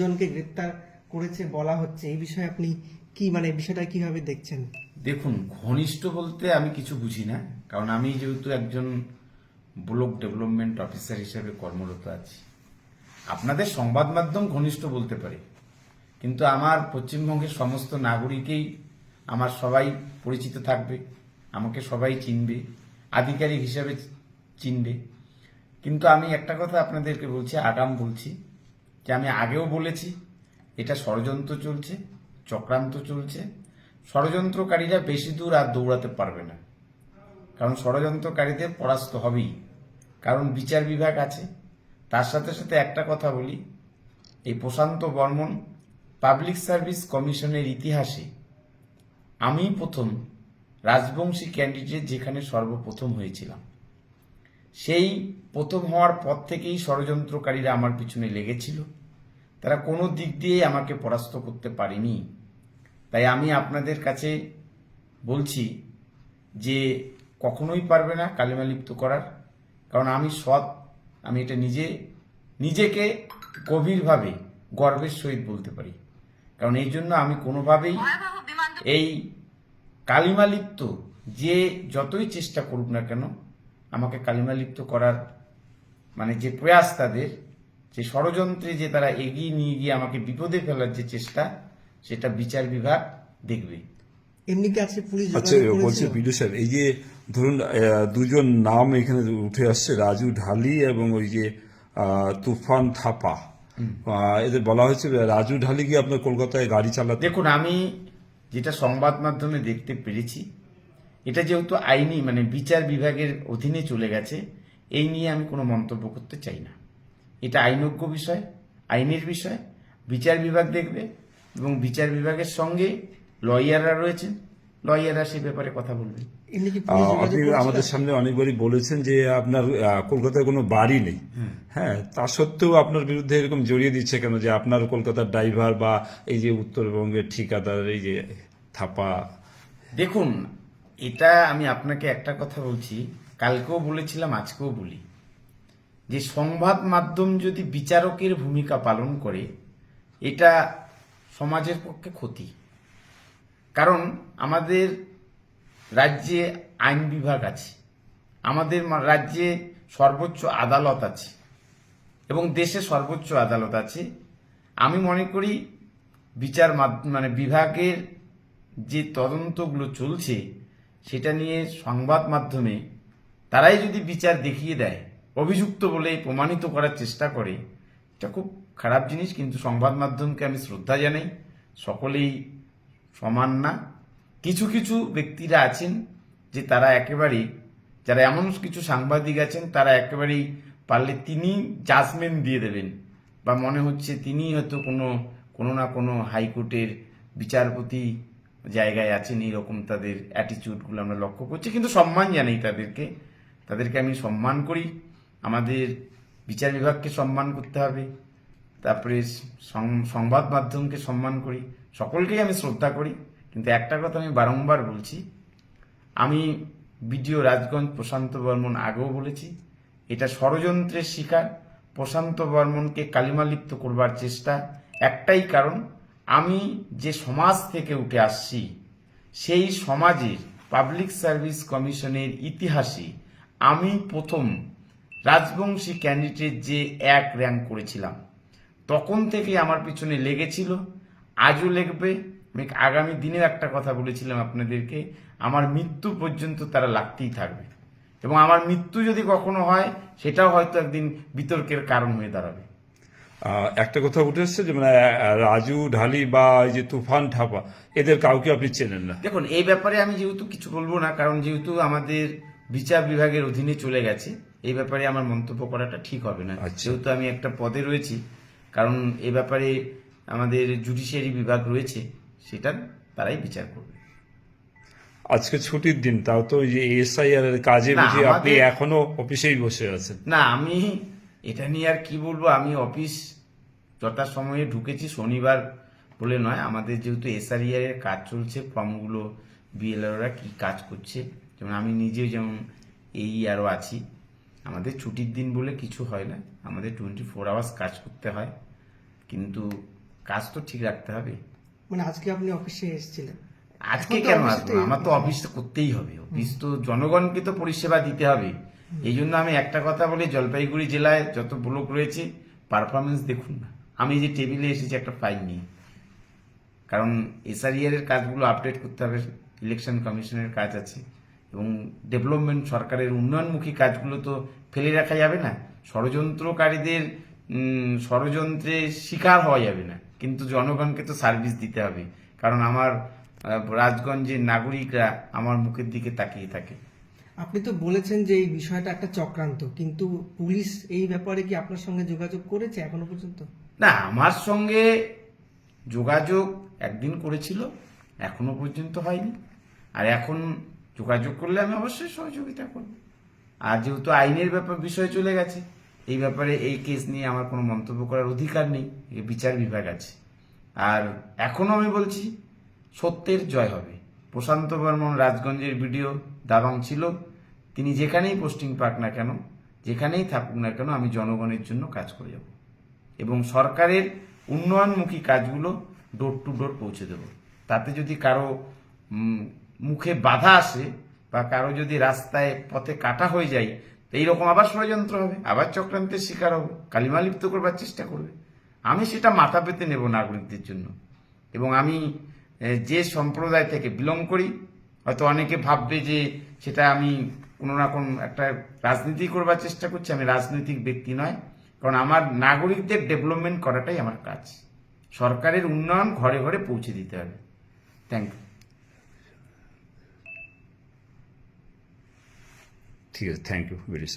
জনকে গ্রেপ্তার করেছে বলা হচ্ছে। এই বিষয়ে আপনি কি মানে বিষয়টা কীভাবে দেখছেন? দেখুন, ঘনিষ্ঠ বলতে আমি কিছু বুঝি না, কারণ আমি যেহেতু একজন ব্লক ডেভেলপমেন্ট অফিসার হিসেবে কর্মরত আছি। আপনাদের সংবাদ মাধ্যম ঘনিষ্ঠ বলতে পারে, কিন্তু আমার পশ্চিমবঙ্গের সমস্ত নাগরিকেই আমার সবাই পরিচিত থাকবে, আমাকে সবাই চিনবে, আধিকারিক হিসেবে চিনবে। কিন্তু আমি একটা কথা আপনাদেরকে বলছি, আগাম বলছি যে আমি আগেও বলেছি, এটা ষড়যন্ত্র চলছে, চক্রান্ত চলছে। ষড়যন্ত্রকারীরা বেশি দূর আর দৌড়াতে পারবে না। কারণ ষড়যন্ত্রকারীদের পরাস্ত হবেই। কারণ বিচার বিভাগ আছে। তার সাথে সাথে একটা কথা বলি, এই প্রশান্ত বর্মন পাবলিক সার্ভিস কমিশনের ইতিহাসে আমি প্রথম রাজবংশী ক্যান্ডিডেট যেখানে সর্বপ্রথম হয়েছিলাম। সেই প্রথম হওয়ার পর থেকেই ষড়যন্ত্রকারীরা আমার পিছনে লেগেছিল। তারা কোনো দিক দিয়ে আমাকে পরাস্ত করতে পারেনি। তাই আমি আপনাদের কাছে বলছি যে কখনোই পারবে না কালিমা লিপ্ত করার। কারণ আমি সৎ আমি এটা নিজে নিজেকে গভীরভাবে গর্বের সহিত বলতে পারি। কারণ এই জন্য আমি কোনোভাবেই এই কালিমালিপ্ত যে যতই চেষ্টা করুক না কেন আমাকে কালিমালিপ্ত করার মানে যে প্রয়াস তাদের যে ষড়যন্ত্রে যে তারা এগিয়ে নিয়ে গিয়ে আমাকে বিপদে ফেলার যে চেষ্টা সেটা বিচার বিভাগ দেখবে। এমনি কি আছে পুলিশ আচ্ছা বলছি? স্যার এই যে ধরুন দুজন নাম এখানে উঠে আসছে রাজু ঢালি এবং ওই যে তুফান থাপা। এদের বলা হয়েছে রাজু ঢালি কি আপনার কলকাতায় গাড়ি চালাতে? দেখুন আমি যেটা সংবাদ মাধ্যমে দেখতে পেরেছি এটা যেহেতু আইনি মানে বিচার বিভাগের অধীনে চলে গেছে এই নিয়ে আমি কোনো মন্তব্য করতে চাই না। এটা আইনজ্ঞ বিষয় আইনের বিষয় বিচার বিভাগ দেখবে এবং বিচার বিভাগের সঙ্গে লয়াররা রয়েছেন লয়াররা সে ব্যাপারে কথা বলবে। এমনি কি আহ, পুলিশ যোগাযোগ আপনি আমাদের সামনে অনেকবারই বলেছেন যে আপনার কলকাতায় কোনো বাড়ি নেই। হ্যাঁ তা সত্ত্বেও আপনার বিরুদ্ধে এরকম জড়িয়ে দিচ্ছে কেন যে আপনার কলকাতার ড্রাইভার বা এই যে উত্তরবঙ্গের ঠিকাদার এই যে থাপা? দেখুন এটা আমি আপনাকে একটা কথা বলছি, কালকেও বলেছিলাম, আজকেও বলি। যে সংবাদ মাধ্যম যদি বিচারকের ভূমিকা পালন করে, এটা সমাজের পক্ষে ক্ষতি। কারণ আমাদের রাজ্যে আইন বিভাগ আছে, আমাদের রাজ্যে সর্বোচ্চ আদালত আছে এবং দেশে সর্বোচ্চ আদালত আছে। আমি মনে করি বিচার মানে বিভাগের যে তদন্তগুলো চলছে সেটা নিয়ে সংবাদ মাধ্যমে তারাই যদি বিচার দেখিয়ে দেয়, অভিযুক্ত বলে প্রমাণিত করার চেষ্টা করে, এটা খুব খারাপ জিনিস, কিন্তু সংবাদ মাধ্যমকে আমি শ্রদ্ধা জানাই। সকলেই সমান না। কিছু কিছু ব্যক্তিরা আছেন যে তারা একেবারেই যারা এমন কিছু সাংবাদিক আছেন, তারা একেবারেই পারলে তিনি জাজমেন্ট দিয়ে দেবেন। বা মনে হচ্ছে তিনি হয়তো কোনো কোনো না কোনো হাইকোর্টের বিচারপতি জায়গায় আছেন, এইরকম তাদের অ্যাটিচিউডগুলো আমরা লক্ষ্য করছি। কিন্তু সম্মান জানাই তাদেরকে। তাদেরকে আমি সম্মান করি। আমাদের বিচার বিভাগকে সম্মান করতে হবে। তারপরে সংবাদ মাধ্যমকে সম্মান করি। সকলকেই আমি শ্রদ্ধা করি। কিন্তু একটা কথা আমি বারংবার বলছি। আমি বিডিও রাজগঞ্জ প্রশান্ত বর্মন আগেও বলেছি, এটা ষড়যন্ত্রের শিকার। প্রশান্ত বর্মনকে কালিমালিপ্ত করবার চেষ্টা একটাই কারণ আমি যে সমাজ থেকে উঠে আসছি, সেই সমাজের পাবলিক সার্ভিস কমিশনের ইতিহাসে আমি প্রথম রাজবংশী ক্যান্ডিডেট যে এক র্যাঙ্ক করেছিলাম। তখন থেকে আমার পিছনে লেগেছিল। আজও লেগবে। আমি আগামী দিনের একটা কথা বলেছিলাম আপনাদেরকে, আমার মৃত্যু পর্যন্ত তারা লাগতেই থাকবে। এবং আমার মৃত্যু যদি কখনো হয়, সেটাও হয়তো একদিন বিতর্কের কারণ হয়ে দাঁড়াবে। একটা কথা উঠে এসছে যে মানে রাজু ঢালি বা এই যে তুফান ঠাপা এদের কাউকে আপনি চেনেন না? দেখুন এই ব্যাপারে আমি যেহেতু কিছু বলব না কারণ যেহেতু আমাদের বিচার বিভাগের অধীনে চলে গেছে এই ব্যাপারে আমার মন্তব্য করাটা ঠিক হবে না। আচ্ছা। যেহেতু আমি একটা পদে রয়েছি কারণ এ ব্যাপারে আমাদের জুডিশিয়ারি বিভাগ রয়েছে সেটা তারাই বিচার করবে। আজকে ছুটির দিন তাও তো যে এসআইআর এর কাজে বুঝি আপনি এখনও অফিসেই বসে আছেন। না আমি এটা নিয়ে আর কি বলব? আমি অফিস যথাসময়ে ঢুকেছি শনিবার বলে নয়। আমাদের যেহেতু এসআরিআর এর কাজ চলছে ফর্মগুলো বিএলআররা কি কাজ করছে যেমন আমি নিজে যেমন এই আরও আছি। আমাদের ছুটির দিন বলে কিছু হয় না। আমাদের টোয়েন্টি ফোর আওয়ার্স কাজ করতে হয়। কিন্তু কাজ তো ঠিক রাখতে হবে। মানে আজকে আপনি অফিসে এসেছিলেন? আজকে কেন আসব? আমার তো অফিস তো করতেই হবে। অফিস তো জনগণকে তো পরিষেবা দিতে হবে। এই জন্য আমি একটা কথা বলি, জলপাইগুড়ি জেলায় যত ব্লক রয়েছে পারফরমেন্স দেখুন না। আমি যে টেবিলে এসেছি, একটা ফাইল নিয়ে। কারণ এসআরিআর এর কাজগুলো আপডেট করতে হবে ইলেকশন কমিশনের কাজ আছে। এবং ডেভেলপমেন্ট সরকারের উন্নয়নমুখী কাজগুলো তো ফেলে রাখা যাবে না। ষড়যন্ত্রকারীদের ষড়যন্ত্রে শিকার হওয়া যাবে না। কিন্তু জনগণকে তো সার্ভিস দিতে হবে। কারণ আমার রাজগঞ্জের নাগরিকরা আমার মুখের দিকে তাকিয়ে থাকে। আপনি তো বলেছেন যে এই বিষয়টা একটা চক্রান্ত, কিন্তু পুলিশ এই ব্যাপারে কি আপনার সঙ্গে যোগাযোগ করেছে এখনও পর্যন্ত? না, আমার সঙ্গে যোগাযোগ একদিন করেছিল, এখনও পর্যন্ত হয়নি। আর এখন যোগাযোগ করলে আমি অবশ্যই সহযোগিতা করব। আর যেহেতু আইনের ব্যাপার বিষয় চলে গেছে, এই ব্যাপারে এই কেস নিয়ে আমার কোনো মন্তব্য করার অধিকার নেই বিচার বিভাগ আছে। আর এখনও আমি বলছি, সত্যের জয় হবে। প্রশান্ত বর্মন রাজগঞ্জের ভিডিও দাবাং ছিল তিনি যেখানেই পোস্টিং পাক না কেন, যেখানেই থাকুক না কেন আমি জনগণের জন্য কাজ করে যাব। এবং সরকারের উন্নয়নমুখী কাজগুলো ডোর টু ডোর পৌঁছে দেব। তাতে যদি কারও মুখে বাধা আসে বা কারও যদি রাস্তায় পথে কাটা হয়ে যায় এইরকম আবার ষড়যন্ত্র হবে, আবার চক্রান্তের শিকার হবে কালিমা লিপ্ত করবার চেষ্টা করবে। আমি সেটা মাথা পেতে নেব নাগরিকদের জন্য। এবং আমি যে সম্প্রদায় থেকে বিলং করি, হয়তো অনেকে ভাববে যে সেটা আমি কোনো রকম একটা রাজনীতি করবার চেষ্টা করছি, আমি রাজনৈতিক ব্যক্তি নয়, কারণ আমার নাগরিকদের ডেভেলপমেন্ট করাটাই আমার কাজ। সরকারের উন্নয়ন ঘরে ঘরে পৌঁছে দিতে হবে। থ্যাংক ইউ ঠিক আছে থ্যাংক ইউ ভেরি